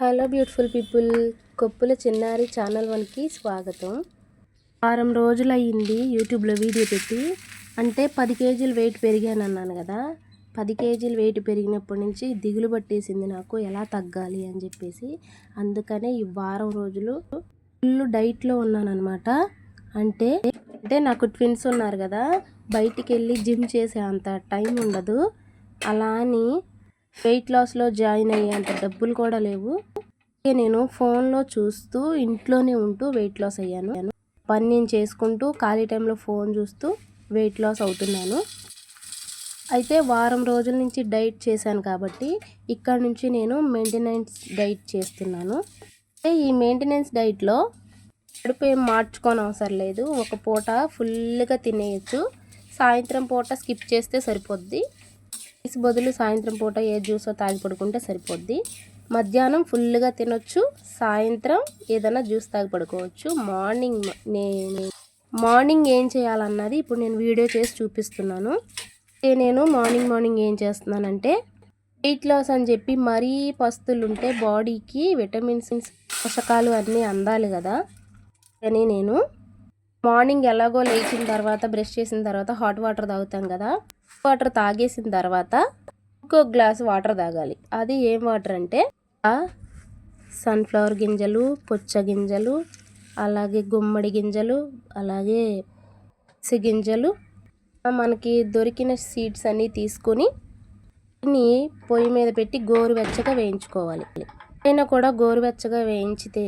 Hello beautiful people Koppula చిన్నారి channel వన్కి స్వాగతం. వారం రోజులు అయ్యింది యూట్యూబ్లో వీడియో పెట్టి. అంటే పది కేజీలు వెయిట్ పెరిగాను అన్నాను కదా. పది కేజీలు వెయిట్ పెరిగినప్పటి నుంచి దిగులు పట్టేసింది నాకు ఎలా తగ్గాలి అని చెప్పేసి. అందుకనే ఈ వారం రోజులు ఫుల్ డైట్లో ఉన్నాను అనమాట అంటే అంటే నాకు ట్విన్స్ ఉన్నారు కదా బయటికి వెళ్ళి జిమ్ చేసే అంత టైం ఉండదు. అలా అని వెయిట్ లాస్లో జాయిన్ అయ్యేంత డబ్బులు కూడా లేవు. నేను ఫోన్లో చూస్తూ ఇంట్లోనే ఉంటూ వెయిట్ లాస్ అయ్యాను. పని నేను చేసుకుంటూ ఖాళీ టైంలో ఫోన్ చూస్తూ వెయిట్ లాస్ అవుతున్నాను. అయితే వారం రోజుల నుంచి డైట్ చేశాను కాబట్టి ఇక్కడ నుంచి నేను మెయింటెనెన్స్ డైట్ చేస్తున్నాను. ఈ మెయింటెనెన్స్ డైట్లో కడుపు ఏం మార్చుకోని అవసరం లేదు. ఒక పూట ఫుల్గా తినేయచ్చు. సాయంత్రం పూట స్కిప్ చేస్తే సరిపోద్ది. రైస్ బదులు సాయంత్రం పూట ఏ జ్యూసో తాగి పడుకుంటే సరిపోద్ది. మధ్యాహ్నం ఫుల్గా తినొచ్చు. సాయంత్రం ఏదైనా జ్యూస్ తాగి పడుకోవచ్చు. మార్నింగ్ నేను మార్నింగ్ ఏం చేయాలన్నది ఇప్పుడు నేను వీడియో చేసి చూపిస్తున్నాను. నేను మార్నింగ్ మార్నింగ్ ఏం చేస్తున్నానంటే వెయిట్ లాస్ అని చెప్పి మరీ పస్తులుంటే బాడీకి విటమిన్స్ పోషకాలు అన్నీ అందాలి కదా. అని నేను మార్నింగ్ ఎలాగో లేచిన తర్వాత బ్రష్ చేసిన తర్వాత హాట్ వాటర్ తాగుతాం కదా. వాటర్ తాగేసిన తర్వాత ఇంకో గ్లాస్ వాటర్ తాగాలి. అది ఏం వాటర్ అంటే సన్ఫ్లవర్ గింజలు పుచ్చ గింజలు అలాగే గుమ్మడి గింజలు అలాగే గింజలు మనకి దొరికిన సీడ్స్ అన్నీ తీసుకొని పొయ్యి మీద పెట్టి గోరువెచ్చగా వేయించుకోవాలి. అయినా కూడా గోరువెచ్చగా వేయించితే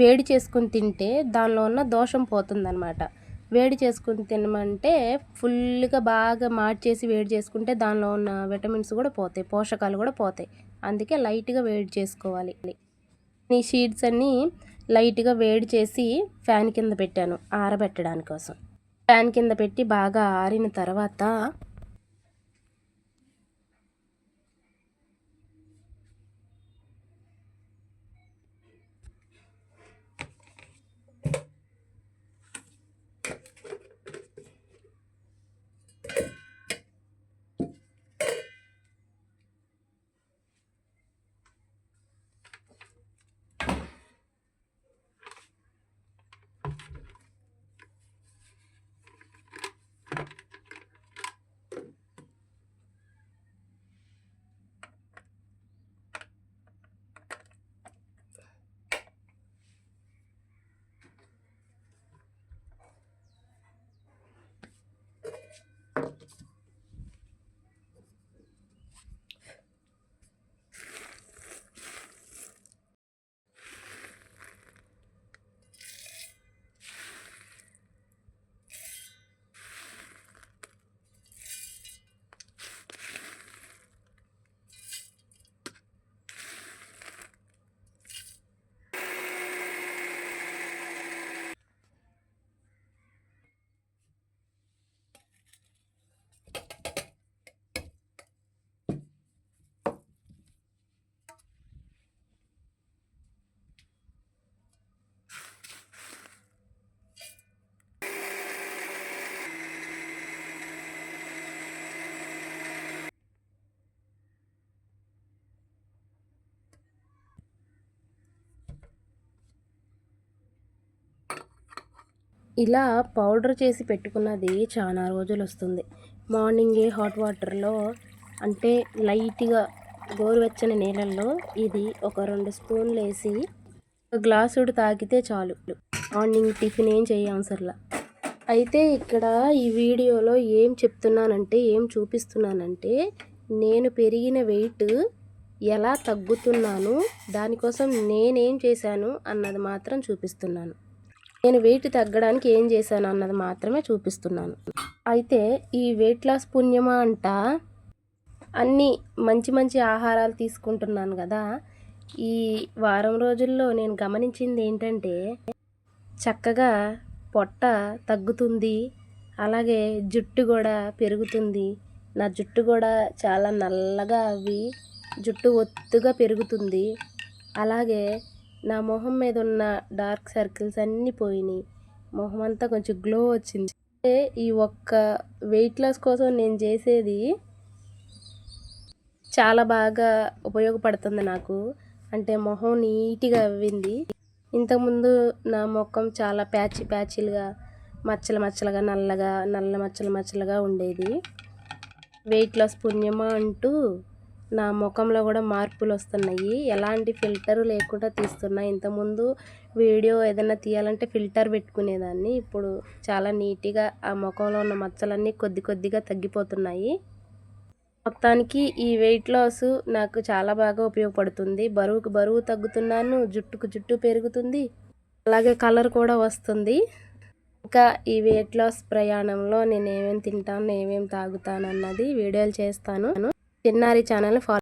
వేడి చేసుకుని తింటే దానిలో ఉన్న దోషం పోతుందన్నమాట. వేడి చేసుకుని తినమంటే ఫుల్గా బాగా మార్చేసి వేడి చేసుకుంటే దానిలో ఉన్న విటమిన్స్ కూడా పోతాయి పోషకాలు కూడా పోతాయి. అందుకే లైట్గా వేడి చేసుకోవాలి. ఈ షీట్స్ అన్నీ లైట్గా వేడి చేసి ఫ్యాన్ కింద పెట్టాను ఆరబెట్టడానికి కోసం ఫ్యాన్ కింద పెట్టి బాగా ఆరిన తర్వాత ఇలా పౌడర్ చేసి పెట్టుకున్నది చాలా రోజులు వస్తుంది మార్నింగే హాట్ వాటర్లో అంటే లైట్గా గోరువెచ్చని నీళ్ళల్లో ఇది ఒక రెండు స్పూన్లు వేసి ఒక గ్లాసుడు తాగితే చాలు. మార్నింగ్ టిఫిన్ ఏం చేయవసరంలా అయితే ఇక్కడ ఈ వీడియోలో ఏం చెప్తున్నానంటే ఏం చూపిస్తున్నానంటే నేను పెరిగిన వెయిట్ ఎలా తగ్గుతున్నాను దానికోసం నేనేం చేశాను అన్నది మాత్రం చూపిస్తున్నాను. నేను వెయిట్ తగ్గడానికి ఏం చేశాను అన్నది మాత్రమే చూపిస్తున్నాను. అయితే ఈ వెయిట్ లాస్ పుణ్యమా అంట? అన్నీ మంచి మంచి ఆహారాలు తీసుకుంటున్నాను కదా. ఈ వారం రోజుల్లో నేను గమనించింది ఏంటంటే చక్కగా పొట్ట తగ్గుతుంది అలాగే జుట్టు కూడా పెరుగుతుంది. నా జుట్టు కూడా చాలా నల్లగా అవి జుట్టు ఒత్తుగా పెరుగుతుంది. అలాగే నా మొహం మీద ఉన్న డార్క్ సర్కిల్స్ అన్నీ పోయినాయి. మొహం అంతా కొంచెం గ్లో వచ్చింది. ఈ ఒక్క వెయిట్ లాస్ కోసం నేను చేసేది చాలా బాగా ఉపయోగపడుతుంది నాకు. అంటే మొహం నీట్గా అవ్వింది ఇంతకుముందు నా ముఖం చాలా ప్యాచి ప్యాచిలుగా మచ్చలు మచ్చలుగా నల్లగా నల్ల మచ్చలు మచ్చలుగా ఉండేది. వెయిట్ లాస్ పుణ్యమా అంటూ నా ముఖంలో కూడా మార్పులు వస్తున్నాయి ఎలాంటి ఫిల్టర్ లేకుండా తీస్తున్నా. ఇంతకుముందు వీడియో ఏదైనా తీయాలంటే ఫిల్టర్ పెట్టుకునేదాన్ని. ఇప్పుడు చాలా నీట్గా ఆ ముఖంలో ఉన్న మచ్చలన్నీ కొద్ది కొద్దిగా తగ్గిపోతున్నాయి. మొత్తానికి ఈ వెయిట్ లాస్ నాకు చాలా బాగా ఉపయోగపడుతుంది. బరువుకు బరువు తగ్గుతున్నాను. జుట్టుకు జుట్టు పెరుగుతుంది. అలాగే కలర్ కూడా వస్తుంది. ఇంకా ఈ వెయిట్ లాస్ ప్రయాణంలో నేను ఏమేమి తింటాను ఏమేమి తాగుతాను అన్నది వీడియోలు చేస్తాను. చిన్నారి ఛానల్ని ఫాలో